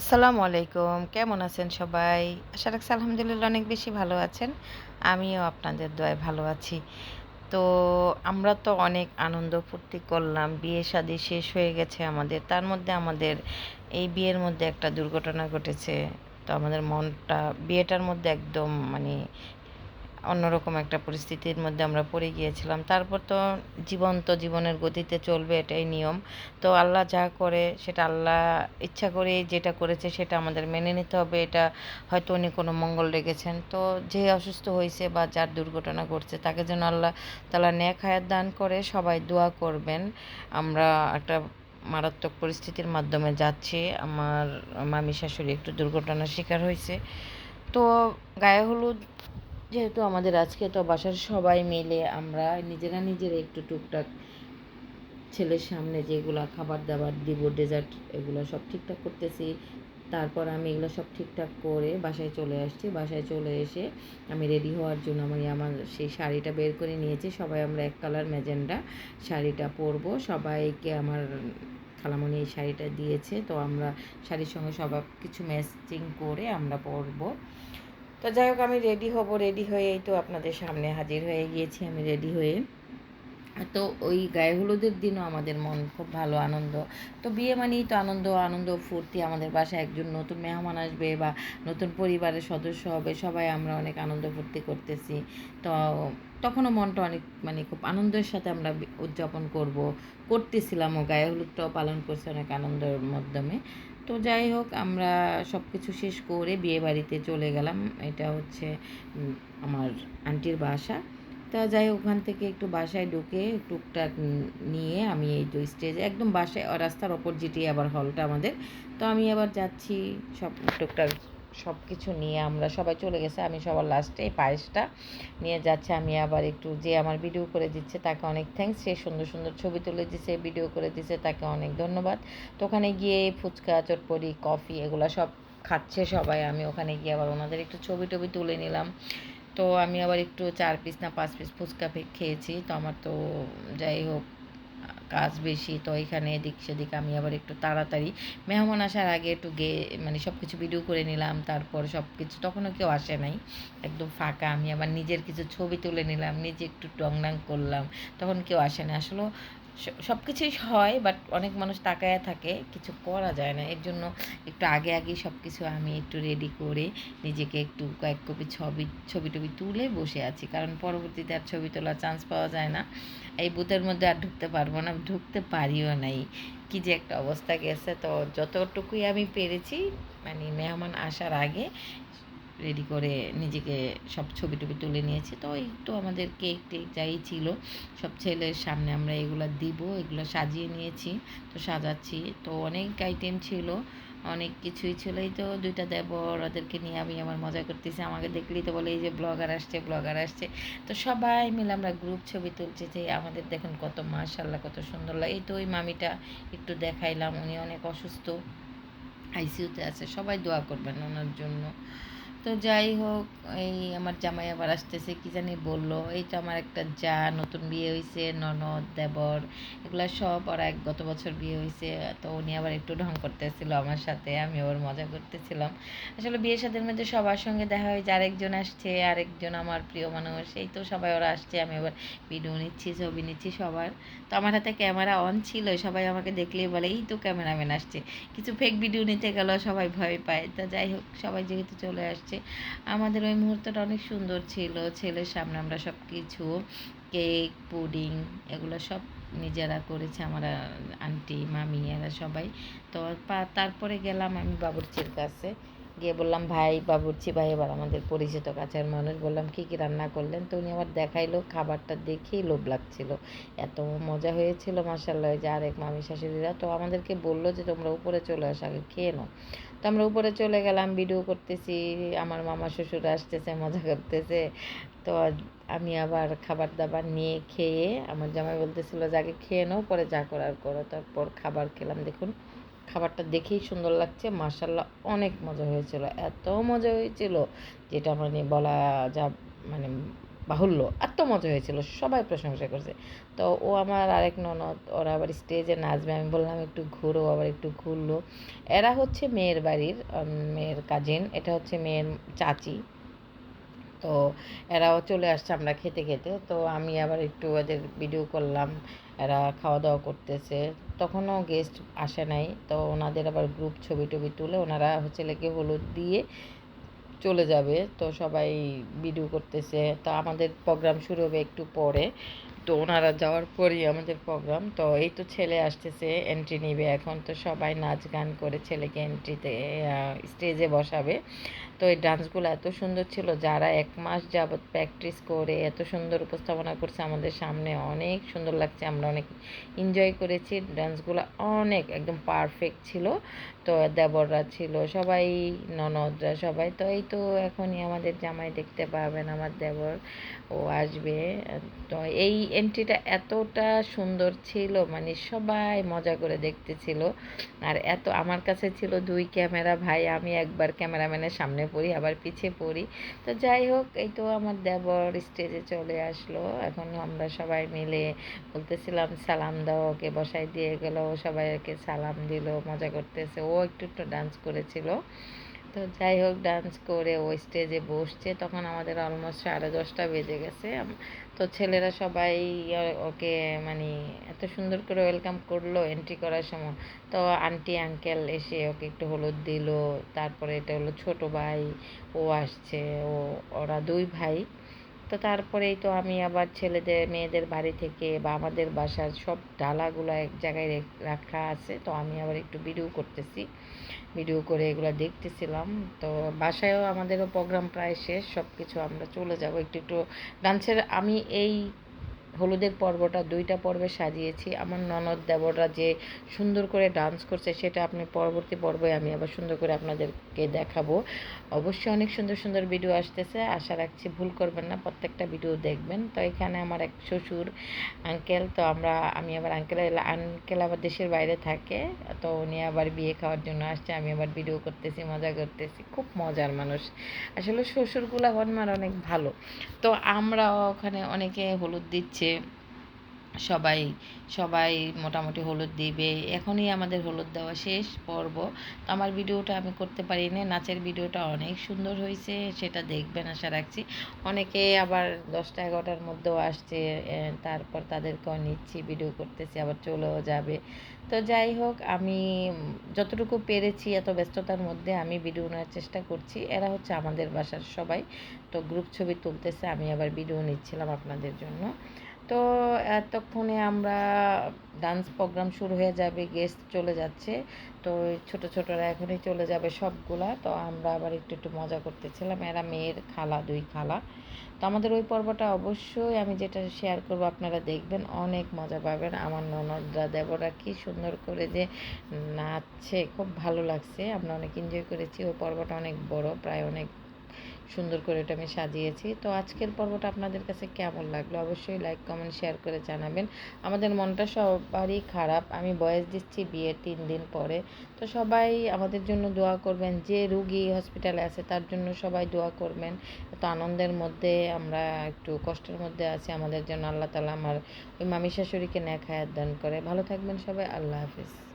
আসসালামু আলাইকুম। কেমন আছেন সবাই? আশা রাখছি আলহামদুলিল্লাহ অনেক বেশি ভালো আছেন। আমিও আপনাদের দোয়ায় ভালো আছি। তো আমরা তো অনেক আনন্দ ফুর্তি করলাম। বিয়ে শাদি শেষ হয়ে গেছে আমাদের। তার মধ্যে আমাদের এই বিয়ের মধ্যে একটা দুর্ঘটনা ঘটেছে। তো আমাদের মনটা, বিয়েটার মধ্যে একদম মানে অন্যরকম একটা পরিস্থিতির মধ্যে আমরা পড়ে গিয়েছিলাম। তারপর তো জীবন তো জীবনের গতিতে চলবে এটাই নিয়ম। তো আল্লাহ যা করে সেটা আল্লাহ ইচ্ছা করে যেটা করেছে সেটা আমাদের মেনে নিতে হবে। এটা হয়তো উনি কোনো মঙ্গল রেখেছেন তো যে অসুস্থ হয়েছে বা যার দুর্ঘটনা ঘটছে তাকে যেন আল্লাহ তালা ন্যাক হায়াত দান করে সবাই দোয়া করবেন। আমরা একটা মারাত্মক পরিস্থিতির মাধ্যমে যাচ্ছি। আমার মামি শাশুড়ি একটু দুর্ঘটনার শিকার হয়েছে তো গায়ে হলুদ যেহেতু আমাদের আজকে তো বাসার সবাই মিলে আমরা নিজেরা নিজেরা একটু টুকটাক ছেলের সামনে যেগুলো খাবার দাবার দিব ডেজার্ট এগুলো সব ঠিকঠাক করতেছি। তারপর আমি এগুলো সব ঠিকঠাক করে বাসায় চলে আসছি। বাসায় চলে এসে আমি রেডি হওয়ার জন্য আমি আমার সেই শাড়িটা বের করে নিয়েছি। সবাই আমরা এক কালার ম্যাজেন্ডা শাড়িটা পরবো। সবাইকে আমার খালামণি এই শাড়িটা দিয়েছে। তো আমরা শাড়ির সঙ্গে সব কিছু ম্যাচিং করে আমরা পরবো। তো যাই হোক, আমি রেডি হব রেডি হয়ে এই তো আপনাদের সামনে হাজির হয়ে গিয়েছি আমি রেডি হয়ে। তো ওই গায়ে হলুদের দিনও আমাদের মন খুব ভালো আনন্দ। তো বিয়ে মানেই তো আনন্দ আনন্দ, ফুর্তি, আমাদের বাসায় একজন নতুন মেহমান আসবে বা নতুন পরিবারের সদস্য হবে, সবাই আমরা অনেক আনন্দ, ফুর্তি করতেছি। তো তখনও মনটা অনেক মানে খুব আনন্দের সাথে আমরা উদযাপন করব করতেছিলামও গায়ে হলুদটাও পালন করছি অনেক আনন্দের মাধ্যমে। তো যাই হোক, আমরা সব কিছু শেষ করে বিয়ে বাড়িতে চলে গেলাম। এটা হচ্ছে আমার আন্টির বাসা। তা যাই ওখান থেকে একটু বাসায় ঢুকে টুকটাক নিয়ে আমি এই তো স্টেজে একদম বাসায়, রাস্তার অপোজিটে আবার হলটা আমাদের। তো আমি আবার যাচ্ছি, সব টুকটাক সব কিছু নিয়ে আমরা সবাই চলে গেছে। আমি সবার লাস্টে পায়েসটা নিয়ে যাচ্ছে। আমি আবার একটু যে আমার ভিডিও করে দিচ্ছে তাকে অনেক থ্যাংকস সে সুন্দর সুন্দর ছবি তুলে দিছে ভিডিও করে দিছে, তাকে অনেক ধন্যবাদ। তো ওখানে গিয়ে ফুচকা চটপড়ি কফি এগুলো সব খাচ্ছে সবাই। আমি ওখানে গিয়ে আবার ওনাদের একটু ছবি টবি তুলে নিলাম। তো আমি আবার একটু চার পিস না পাঁচ পিস ফুচকা খেয়েছি। তো আমার তো যাই হোক কাজ বেশি, তো এখানে এদিক সেদিক আমি আবার একটু তাড়াতাড়ি মেহমান আসার আগে একটু গে মানে সব কিছু ভিডিও করে নিলাম, তারপর সব কিছু তখনও কেউ আসে নাই, একদম ফাঁকা, আমি আবার নিজের কিছু ছবি তুলে নিলাম, নিজে একটু টংনাং করলাম, তখন কেউ আসে না আসলে সব কিছুই হয় বাট অনেক মানুষ তাকায় থাকে, কিছু করা যায় না। এর জন্য একটু আগে আগে সব কিছু আমি একটু রেডি করে নিজেকে একটু কয়েক কপি ছবি ছবি টবি তুলে বসে আছি। কারণ পরবর্তীতে আর ছবি তোলার চান্স পাওয়া যায় না। এই বুথের মধ্যে আর ঢুকতে পারব না, ঢুকতে পারিও নাই। কি যে একটা অবস্থা গেছে। তো যতটুকুই আমি পেরেছি মানে মেহমান আসার আগে রেডি করে নিজেকে সব ছবি টবি তুলে নিয়েছি। তো ওই তো আমাদের কেক টেক যাই ছিল, সব ছেলের সামনে আমরা এগুলো দিব, এগুলো সাজিয়ে নিয়েছি, তো সাজাচ্ছি। তো অনেক আইটেম ছিল, অনেক কিছুই ছিল। এই তো দুইটা দেবর ওদেরকে নিয়ে আমি আমার মজা করতেছি। আমাকে দেখলেই তো বলে, এই যে ব্লগার আসছে ব্লগার আসছে। তো সবাই মিলে আমরা গ্রুপ ছবি তুলছি যে, আমাদের দেখুন কত মাশাল্লাহ কত সুন্দর লাগে এই তো ওই মামিটা একটু দেখাইলাম, উনি অনেক অসুস্থ আইসিউতে আছে। সবাই দোয়া করবেন ওনার জন্য। তো যাই হোক, এই আমার জামাই আবার আসতেছে, কি জানি বলল, এই তো আমার একটা যা নতুন বিয়ে হয়েছে ননদ, দেবর, এগুলো সব ওরা এক গত বছর বিয়ে হয়েছে তো উনি আবার একটু ঢং করতেছিল আমার সাথে আমি ওর মজা করতেছিলাম। আসলে বিয়ের সাথে মধ্যে সবার সঙ্গে দেখা হয়েছে, আরেকজন আসছে, আরেকজন আমার প্রিয় মানুষ, এই তো সবাই ওরা আসছে, আমি আবার ভিডিও নিচ্ছি, ছবি নিচ্ছি সবার। তো আমার হাতে ক্যামেরা অন ছিল, সবাই আমাকে দেখলেই বলে, এই তো ক্যামেরাম্যান আসছে। কিছু ফেক ভিডিও নিতে গেল, সবাই ভয় পায়। তা যাই হোক, সবাই যেহেতু চলে আসছে হয়েছে আমাদের ওই মুহূর্তটা অনেক সুন্দর ছিল। ছেলের সামনে আমরা সব কিছু কেক, পুডিং এগুলো সব নিজেরা করেছে। আমার আন্টি, মামি, এরা সবাই। তো তারপরে গেলাম আমি বাবুর্চির কাছে। গিয়ে বললাম, ভাই, বাবুর্চি ভাই, এবার আমাদের পরিচিত কাছের মানুষ। বললাম, কী কী রান্না করলেন? তো উনি আবার দেখাইলো, খাবারটা দেখেই লোভ লাগছিল। এত মজা হয়েছিল মাসাল্লাহ যে আরেক মামি শাশুড়িরা। তো আমাদেরকে বলল যে, তোমরা উপরে চলে আসো, আগে খেয়ে নাও। আমরা উপরে চলে গেলাম, ভিডিও করতেছি, আমার মামা শ্বশুর আসতেছে, মজা করতেছে। তো আমি আবার খাবার দাবার নিয়ে খেয়ে আমার জামাই বলতেছিল যে, আগে খেয়ে নাও, পরে যা করার করো। তারপর খাবার খেলাম, দেখুন। খাবারটা দেখেই সুন্দর লাগছে মার্শাল্লাহ অনেক মজা হয়েছিল, এত মজা হয়েছিল, যেটা মানে বলা যা মানে বাহুল্য, এত মজা হয়েছিল, সবাই প্রশংসা করছে। তো ও আমার আরেক ননদ, ওরা আবার স্টেজে নাচবে, আমি বললাম একটু ঘুরো আবার একটু ঘুরলো। এরা হচ্ছে মেয়ের বাড়ির মেয়ের কাজিন এটা হচ্ছে মেয়ের চাচি। তো এরাও চলে আসছে আমরা খেতে খেতে, তো আমি আবার একটু ওদের ভিডিও করলাম, এরা খাওয়া দাওয়া করতেছে। তখনও গেস্ট আসে নাই, তো ওনাদের আবার গ্রুপ ছবি টবি তুলে ওনারা হচ্ছে লেগে হলুদ দিয়ে চলে যাবে। তো সবাই ভিডিও করতেছে। তো আমাদের প্রোগ্রাম শুরু হবে একটু পরে। তো ওনারা যাওয়ার পরেই আমাদের প্রোগ্রাম। তো এই তো ছেলে আসতেছে এন্ট্রি নিবে। এখন তো সবাই নাচ গান করে ছেলেকে এন্ট্রিতে স্টেজে বসাবে। তো এই ডান্সগুলো এত সুন্দর ছিল। যারা এক মাস যাবৎ প্র্যাকটিস করে, এত সুন্দর উপস্থাপনা করছে আমাদের সামনে, অনেক সুন্দর লাগছে। আমরা অনেক এনজয় করেছি। ডান্সগুলো অনেক একদম পারফেক্ট ছিল। তো দেবররা ছিল, সবাই ননদরা সবাই। তো এই তো এখনই আমাদের জামাই দেখতে পাবেন আমার দেবর। ও আসবে। তো এই এন্ট্রিটা এতটা সুন্দর ছিল মানে সবাই মজা করে দেখতেছিল। আর এত, আমার কাছে ছিল দুই ক্যামেরা, ভাই আমি একবার ক্যামেরাম্যানের সামনে পড়ি, আবার পিছে পড়ি। তো যাই হোক, এই তো আমার দেবর স্টেজে চলে আসলো। এখন আমরা সবাই মিলে বলতেছিলাম, সালাম দাও, ওকে বসাই দিয়ে গেল। সবাইকে সালাম দিল, মজা করতেছে। ও একটু একটু ডান্স করেছিল। তো যাই হোক ডান্স করে ও স্টেজে বসছে। তখন আমাদের অলমোস্ট সাড়ে দশটা বেজে গেছে। তো ছেলেরা সবাই ওকে মানে এত সুন্দর করে ওয়েলকাম করল এন্ট্রি করার সময়। তো আন্টি আঙ্কেল এসে ওকে একটু হলুদ দিল। তারপরে এটা হলো ছোট ভাই, ও আসছে। ও, ওরা দুই ভাই। তো তারপরেই তো আমি আবার ছেলেদের, মেয়েদের বাড়ি থেকে বা আমাদের বাসার সব ডালাগুলো এক জায়গায় রেখ- আছে। তো আমি আবার একটু ভিডিও করতেছি। ভিডিও করে এগুলো দেখতেছিলাম। তো বাসায়ও আমাদেরও প্রোগ্রাম প্রায় শেষ। সব কিছু আমরা চলে যাব। একটু একটু ডান্সের আমি এই হলুদের পর্বটা দুইটা পর্বে সাজিয়েছি। আমার ননদ দেবররা যে সুন্দর করে ডান্স করছে সেটা আপনি পরবর্তী পর্বে আমি আবার সুন্দর করে আপনাদেরকে দেখাবো। অবশ্যই অনেক সুন্দর সুন্দর ভিডিও আসতেছে। আশা রাখছি ভুল করবেন না, প্রত্যেকটা ভিডিও দেখবেন। তো এখানে আমার এক শ্বশুর আঙ্কেল তো আমরা, আমি আবার আঙ্কেল আঙ্কেল আবার দেশের বাইরে থাকে। তো উনি আবার বিয়ে খাওয়ার জন্য আসছে, আমি আবার ভিডিও করতেছি, মজা করতেছি। খুব মজার মানুষ। আসলে শ্বশুরগুলা হনমার অনেক ভালো। তো আমরা ওখানে অনেকে হলুদ দিচ্ছে সবাই সবাই মোটামুটি হলুদ দিবে। এখনই আমাদের হলুদ দেওয়া শেষ পর্ব। তো আমার ভিডিওটা আমি করতে পারি পারিনি, নাচের ভিডিওটা অনেক সুন্দর হয়েছে, সেটা দেখবেন আশা রাখছি। অনেকে আবার দশটা এগারোটার মধ্যেও আসছে তারপর তাদেরকেও নিচ্ছি, ভিডিও করতেছি, আবার চলেও যাবে। তো যাই হোক, আমি যতটুকু পেরেছি, এত ব্যস্ততার মধ্যে আমি ভিডিও নেওয়ার চেষ্টা করছি। এরা হচ্ছে আমাদের বাসার সবাই। তো গ্রুপ ছবি তুলতেছে, আমি আবার ভিডিও নিচ্ছিলাম আপনাদের জন্য। তো এতক্ষণে আমরা ডান্স প্রোগ্রাম শুরু হয়ে যাবে গেস্ট চলে যাচ্ছে। তো ছোট ছোটরা এখনই চলে যাবে সবগুলা। তো আমরা আবার একটু একটু মজা করতেছিলাম। এরা মেয়ের খালা, দুই খালা। তো আমাদের ওই পর্বটা অবশ্যই আমি যেটা শেয়ার করব, আপনারা দেখবেন, অনেক মজা পাবেন। আমার ননদরা দেবরা কি সুন্দর করে যে নাচছে, খুব ভালো লাগছে। আমরা অনেক এনজয় করেছি। ওই পর্বটা অনেক বড়, প্রায় অনেক সুন্দর করে এটা আমি সাজিয়েছি। তো আজকের পর্বটা আপনাদের কাছে কেমন লাগল অবশ্যই লাইক কমেন্ট শেয়ার করে জানাবেন। আমাদের মনটা সবারই খারাপ। আমি বয়স দিচ্ছি বিয়ের তিন দিন পরে। তো সবাই আমাদের জন্য দোয়া করবেন। যে রুগী হসপিটালে আছে তার জন্য সবাই দোয়া করবেন। এত আনন্দের মধ্যে আমরা একটু কষ্টের মধ্যে আছি। আমাদের জন্য আল্লাহ তালা আমার ওই মামি শাশুড়িকে ন্যাক হায়াত দান করে। ভালো থাকবেন সবাই। আল্লাহ হাফিজ।